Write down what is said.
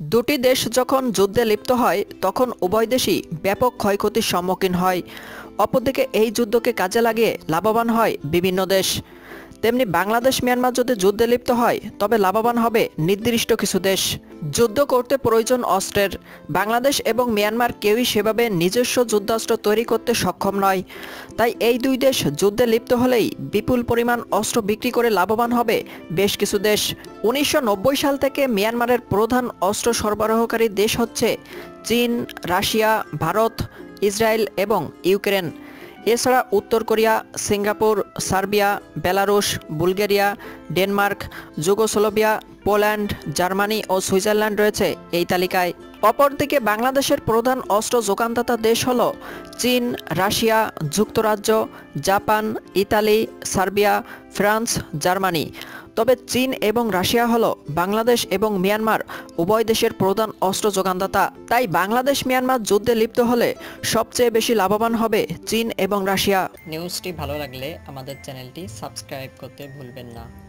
দুটি দেশ যখন যুদ্ধে লিপ্ত হয়, তখন উভয় দেশই ব্যাপক ক্ষয়ক্ষতির সম্মুখীন হয়। অপরদিকে এই যুদ্ধকে কাজে লাগিয়ে লাভবান হয় বিভিন্ন দেশ। তেমনি বাংলাদেশ, মিয়ানমার যদি যুদ্ধে লিপ্ত হয়, তবে লাভবান হবে নির্দিষ্ট কিছু দেশ। যুদ্ধ করতে প্রয়োজন অস্ত্রের। বাংলাদেশ এবং মিয়ানমার কেউই সেভাবে নিজস্ব যুদ্ধাস্ত্র তৈরি করতে সক্ষম নয়। তাই এই দুই দেশ যুদ্ধে লিপ্ত হলেই বিপুল পরিমাণ অস্ত্র বিক্রি করে লাভবান হবে বেশ কিছু দেশ। উনিশশো নব্বই সাল থেকে মিয়ানমারের প্রধান অস্ত্র সরবরাহকারী দেশ হচ্ছে চীন, রাশিয়া, ভারত, ইসরায়েল এবং ইউক্রেন। এছাড়া উত্তর Korea, Singapore, Serbia, Belarus, Bulgaria, Denmark, Yugoslavia, Poland, Germany ও সুইজারল্যান্ড রয়েছে। এই তালিকায় অপরদিকে বাংলাদেশের প্রধান অস্ত্র যোগানদাতা দেশ হল চীন, রাশিয়া, যুক্তরাজ্য, Japan, Italy, Serbia, France, Germany. তবে চীন এবং রাশিয়া হল বাংলাদেশ এবং মিয়ানমার, উভয় দেশের প্রধান অস্ত্র যোগানদাতা। তাই বাংলাদেশ, মিয়ানমার যুদ্ধে লিপ্ত হলে সবচেয়ে বেশি লাভবান হবে চীন এবং রাশিয়া। নিউজটি ভালো লাগলে আমাদের চ্যানেলটি সাবস্ক্রাইব করতে ভুলবেন না।